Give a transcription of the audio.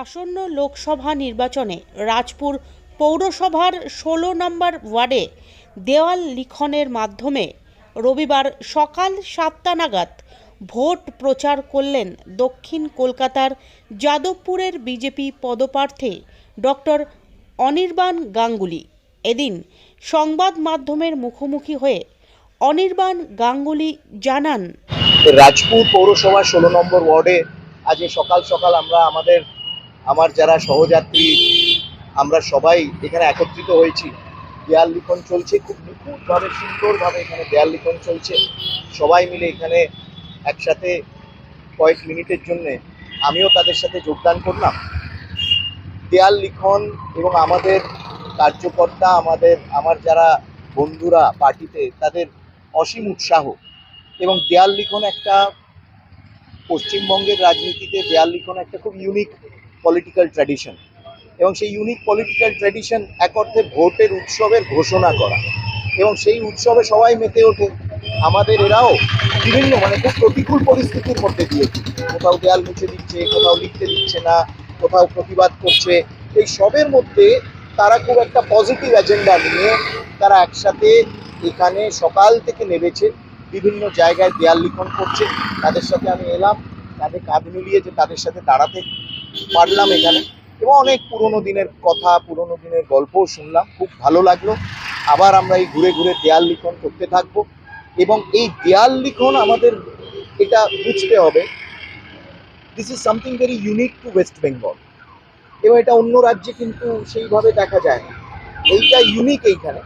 আসন্ন লোকসভা নির্বাচনে রাজপুর পৌরসভার ষোলো নম্বর ওয়ার্ডে দেওয়াল লিখনের মাধ্যমে রবিবার সকাল সাতটা নাগাদ ভোট প্রচার করলেন দক্ষিণ কলকাতার যাদবপুরের বিজেপি পদপ্রার্থী ডক্টর অনির্বাণ গাঙ্গুলি। এদিন সংবাদ মাধ্যমের মুখোমুখি হয়ে অনির্বাণ গাঙ্গুলি জানান, রাজপুর পৌরসভা ষোলো নম্বর ওয়ার্ডে আজ সকাল সকাল আমরা আমাদের আমার যারা সহযাত্রী, আমরা সবাই এখানে একত্রিত হয়েছি। দেয়াল লিখন চলছে, খুব নিখুঁতভাবে, সুন্দরভাবে এখানে দেয়াল লিখন চলছে। সবাই মিলে এখানে একসাথে কয়েক মিনিটের জন্য আমিও তাদের সাথে যোগদান করলাম। দেয়াল লিখন এবং আমাদের কার্যকর্তা, আমাদের, আমার যারা বন্ধুরা পার্টিতে, তাদের অসীম উৎসাহ। এবং দেয়াল লিখন একটা পশ্চিমবঙ্গের রাজনীতিতে দেয়াল লিখন একটা খুব ইউনিক পলিটিক্যাল ট্র্যাডিশন এবং সেই ইউনিক পলিটিক্যাল ট্র্যাডিশন এক অর্থে ভোটের উৎসবের ঘোষণা করা। এবং সেই উৎসবে সবাই মেতে ওঠে। আমাদের এরাও বিভিন্ন মানে খুব প্রতিকূল পরিস্থিতির মধ্যে দিয়ে কোথাও দেয়াল মুছে দিচ্ছে, কোথাও লিখতে দিচ্ছে না, কোথাও প্রতিবাদ করছে। এই সবের মধ্যে তারা খুব একটা পজিটিভ এজেন্ডা নিয়ে তারা একসাথে এখানে সকাল থেকে নেমেছে। বিভিন্ন জায়গায় দেয়াল লিখন করছে। তাদের সাথে আমি এলাম। তাদের কাঁধ মিলিয়ে যে তাদের সাথে দাঁড়াতে পারলাম এখানে। এবং অনেক পুরনো দিনের কথা, পুরনো দিনের গল্পও শুনলাম। খুব ভালো লাগল। আবার আমরা এই ঘুরে ঘুরে দেয়াল লিখন করতে থাকব। এবং এই দেয়াল লিখন আমাদের এটা বুঝতে হবে। This is something very unique to West Bengal এবং এটা অন্য রাজ্যে কিন্তু সেইভাবে দেখা যায় না। এইটা ইউনিক এইখানে।